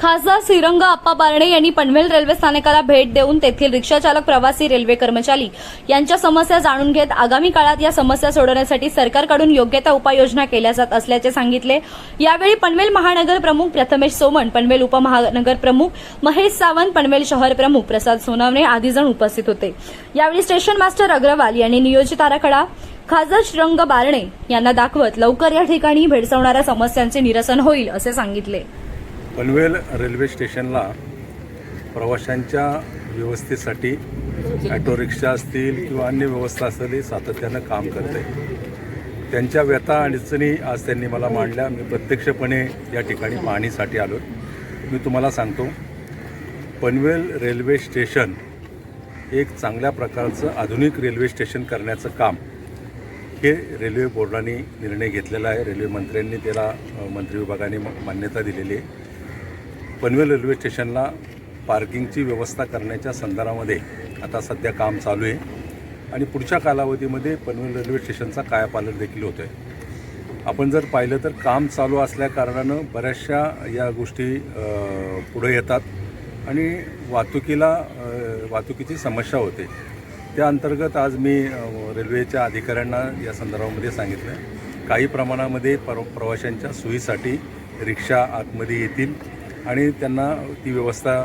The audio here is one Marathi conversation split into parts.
खासदार श्रीरंग आप्पा बारणे यांनी पनवेल रेल्वे स्थानकाला भेट देऊन तेथील रिक्षाचालक प्रवासी रेल्वे कर्मचारी यांच्या समस्या जाणून घेत आगामी काळात या समस्या सोडवण्यासाठी सरकारकडून योग्य त्या उपाययोजना केल्या जात असल्याचे सांगितले. यावेळी पनवेल महानगर प्रमुख प्रथमेश सोमण पनवेल उपमहानगर प्रमुख महेश सावंत पनवेल शहर प्रमुख प्रसाद सोनावणे आदी जण उपस्थित होते. यावेळी स्टेशन मास्टर अग्रवाल यांनी नियोजित आराखडा खासदार श्रीरंग बारणे यांना दाखवत लवकर या ठिकाणी भेडसावणाऱ्या समस्यांचे निरसन होईल असे सांगितले. पनवेल रेल्वे स्टेशनला प्रवाशांच्या व्यवस्थेसाठी ॲटो रिक्षा असतील किंवा अन्य व्यवस्था असेल सातत्यानं काम करते त्यांच्या व्यथा अडचणी आज त्यांनी मला मांडल्या. मी प्रत्यक्षपणे या ठिकाणी पाहणीसाठी आलो मी तुम्हाला सांगतो पनवेल रेल्वे स्टेशन एक चांगल्या प्रकारचं आधुनिक रेल्वे स्टेशन करण्याचं काम हे रेल्वे बोर्डाने निर्णय घेतलेला आहे. रेल्वे मंत्र्यांनी त्याला मंत्री विभागाने म- मान्यता दिलेली आहे. पनवेल रेल्वे स्टेशनला पार्किंगची व्यवस्था करण्याच्या संदर्भामध्ये आता सध्या काम चालू आहे. आणि पुढच्या कालावधीमध्ये पनवेल रेल्वे स्टेशनचा कायापालट देखील होतो आहे आपण जर पाहिलं तर काम चालू असल्या कारणानं बऱ्याचशा या गोष्टी पुढे येतात. आणि वाहतुकीला वाहतुकीची समस्या होते. त्या अंतर्गत आज मी रेल्वेच्या अधिकाऱ्यांना या संदर्भामध्ये सांगितलं. काही प्रमाणामध्ये पर प्रवाशांच्या सोयीसाठी रिक्षा आतमध्ये येतील. आणि त्यांना ती व्यवस्था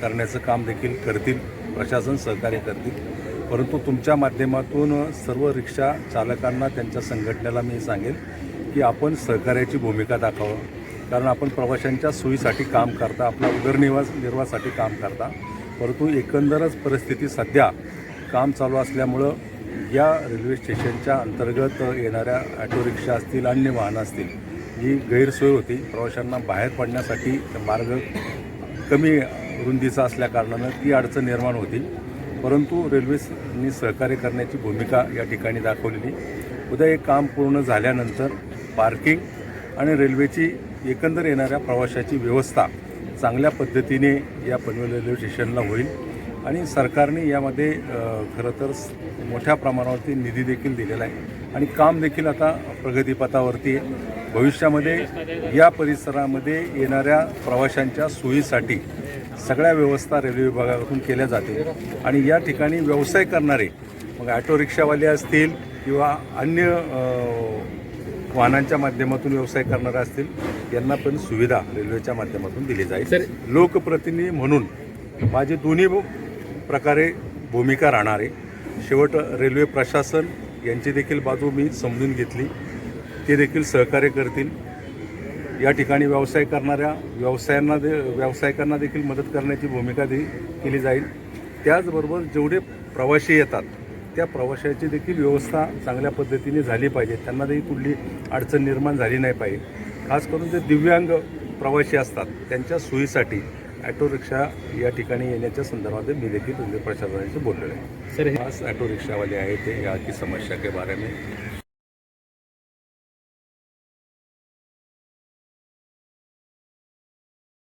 करण्याचं काम देखील करतील प्रशासन सहकार्य करतील. परंतु तुमच्या माध्यमातून सर्व रिक्षा चालकांना त्यांच्या संघटनेला मी सांगेल की आपण सहकार्याची भूमिका दाखवा. कारण आपण प्रवाशांच्या सोयीसाठी काम करता आपला उदरनिर्वास निर्वाहासाठी काम करता. परंतु एकंदरच परिस्थिती सध्या काम चालू असल्यामुळं या रेल्वे स्टेशनच्या अंतर्गत येणाऱ्या ॲटो रिक्षा असतील अन्य वाहनं असतील जी गैरसोय होती. प्रवाशांना बाहेर पडण्यासाठी मार्ग कमी रुंदीचा असल्या कारणानं ती अडचण निर्माण होती परंतु रेल्वेनी सहकार्य करण्याची भूमिका या ठिकाणी दाखवलेली. उद्या हे काम पूर्ण झाल्यानंतर पार्किंग आणि रेल्वेची एकंदर येणाऱ्या प्रवाशाची व्यवस्था चांगल्या पद्धतीने या पनवेल रेल्वे स्टेशनला होईल आणि सरकारने यामध्ये खरं तर मोठ्या प्रमाणावरती निधी देखील दिलेला आहे. आणि काम देखील आता प्रगतीपथावरती आहे. भविष्यामध्ये या परिसरामध्ये येणाऱ्या प्रवाशांच्या सोयीसाठी सगळ्या व्यवस्था रेल्वे विभागाकडून केल्या जातील. आणि या ठिकाणी व्यवसाय करणारे मग ॲटो रिक्षावाले असतील किंवा अन्य वाहनांच्या माध्यमातून व्यवसाय करणारे असतील यांना पण सुविधा रेल्वेच्या माध्यमातून दिली जाईल. लोकप्रतिनिधी म्हणून माझी दोन्ही प्रकारे भूमिका राहणार आहे शेवट रेल्वे प्रशासन यांची देखील बाजू मी समजून घेतली. ते देखील सहकार्य करतील. या ठिकाणी व्यवसाय करणाऱ्या व्यवसायांना दे व्यावसायिकांना देखील मदत करण्याची भूमिका दे केली जाईल. त्याचबरोबर जेवढे प्रवासी येतात त्या प्रवाशाची देखील व्यवस्था चांगल्या पद्धतीने झाली पाहिजे. त्यांना देखील कुठली अडचण निर्माण झाली नाही पाहिजे. खास करून जे दिव्यांग प्रवासी असतात त्यांच्या सोयीसाठी ॲटो रिक्षा या ठिकाणी येण्याच्या संदर्भात मी देखील प्रशासनाशी बोललेलो आहे. सर हे खास ऑटो रिक्शा वाले आए थे यहाँ की समस्या के बारे में.